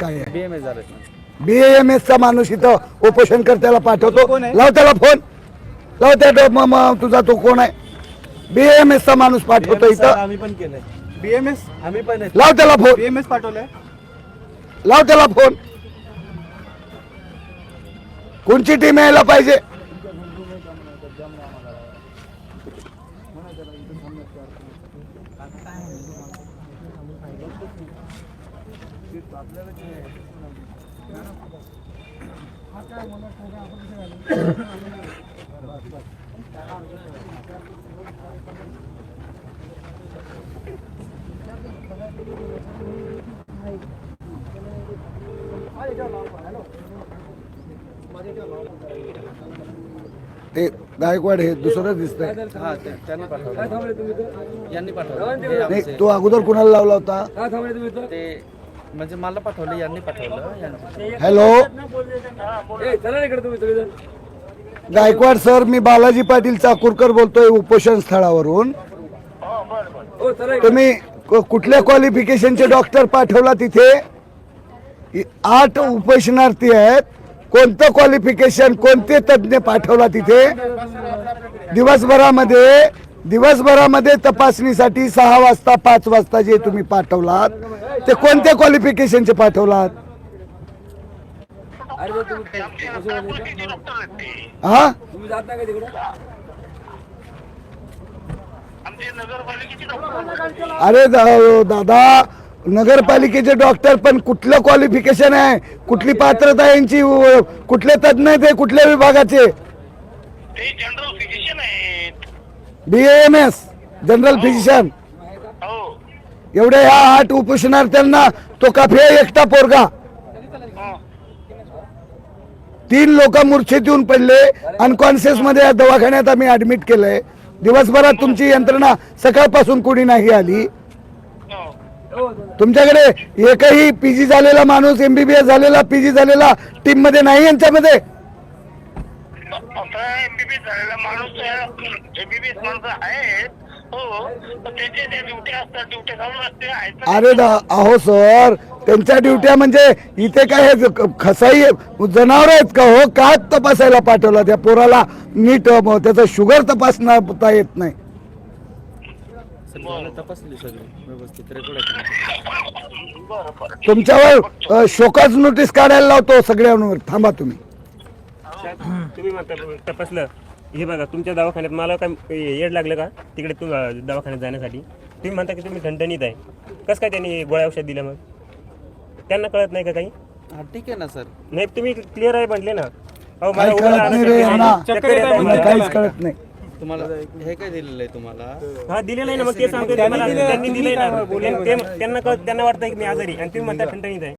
काय आहे? बीएमएस झालं बीएमएस चा माणूस इथं उपोषण करत्याला पाठवतो. कोण आहे? लाव त्याला फोन. लाव त्या डो- म- म- तुझा तो कोण आहे? बीएमएस चा माणूस पाठवतो इथं. आम्ही पण केलंय. बीएमएस आम्ही पण लाव त्याला फोन. बीएमएस पाठवलंय. लाव त्याला फोन. कोणची टीम यायला पाहिजे? ते गायकवाड हे दुसरं दिसतंय. हा ते- त्यांनी पाठवलं. यांनी पाठवलं. ते नाही आमचे- तो अगोदर कुणाला लावला होता? ते म्हणजे मला पाठवलं यांनी पाठवलं हॅलो गायकवाड सर मी बालाजी पाटील चाकूरकर बोलतोय उपोषण स्थळावरून. तुम्ही कु- कुठल्या क्वालिफिकेशनचे डॉक्टर पाठवला तिथे? इ- आठ उपोषणार्थी आहेत. कोणतं क्वालिफिकेशन कोणते तज्ज्ञ पाठवला तिथे? दिवसभरामध्ये दिवसभरामध्ये तपासणीसाठी सहा वाजता पाच वाजता जे तुम्ही पाठवलात ते कोणत्या क्वालिफिकेशनचे पाठवलात? हा? अरे दादा नगरपालिकेचे डॉक्टर पण कुठलं क्वालिफिकेशन आहे? कुठली पात्रता आहे यांची व- कुठले तज्ज्ञ आहेत हे कुठल्या विभागाचे? ते जनरल फिजिशियन आहेत B M S general physician एवढ्या ह्या आठ उपोषणार्थ्यांना तो काफिया एकटा पोरगा. तीन लोक मूर्छेत येऊन पडले. अनकॉन्शियसमध्ये या दवाखान्यात आम्ही ऍडमिट केलंय. दिवसभरात तुमची यंत्रणा सकाळपासून कोणी नाही आली. तुमच्याकडे एकही पीजी झालेला माणूस एमबीबीएस झालेला पीजी झालेला टीममध्ये नाही यांच्यामध्ये. आता एमबीबीएस झालेला माणूस एमबीबीएस माणसं आहेत. हो. पण त्यांचे त्या ड्युटी असतात ड्युटी घालून असते. आहेत ना. अरे दा अहो सर. त्यांच्या ड्युट्या म्हणजे इथे काय हे ज- खसाई जनावर आहेत का हो? का तपासायला पाठवला? त्या पोराला नीट अ, त्याचं शुगर तपासता येत नाही. सगळी तपासली सगळी? व्यवस्थित रेकॉर्ड बरं बरं. तुमच्यावर अ, शोकाज नोटीस काढायला लावतो सगळ्यांवर. थांबा तुम्ही. तुम्ही म्हणता तपासलं. हे बघा तुमच्या दवाखान्यात मला काय येड लागलं का? तिकडे तू दवाखान्यात जाण्यासाठी. तुम्ही म्हणता की तुम्ही ठणठणीत आहे. कसं काय त्यांनी गोळ्या औषध दिलं मग? त्यांना कळत नाही का काही? हा ठीक आहे ना सर. नाही तुम्ही क्लिअर आहे म्हटले ना. अहो काही उभं कळत नाही रे शक्य यांना. चक्कर येत आहे यांना म्हणतात. काहीच कळत नाही. तुम्हाला हे काय दिलेलं आहे तुम्हाला? हा दिलेलं आहे ना मग ते सांगतो त्यांनी दिलंय ना. ते- त्यांना कळत त्यांना वाटतं की मी आजारी आणि तुम्ही म्हणता ठणठणीत आहे.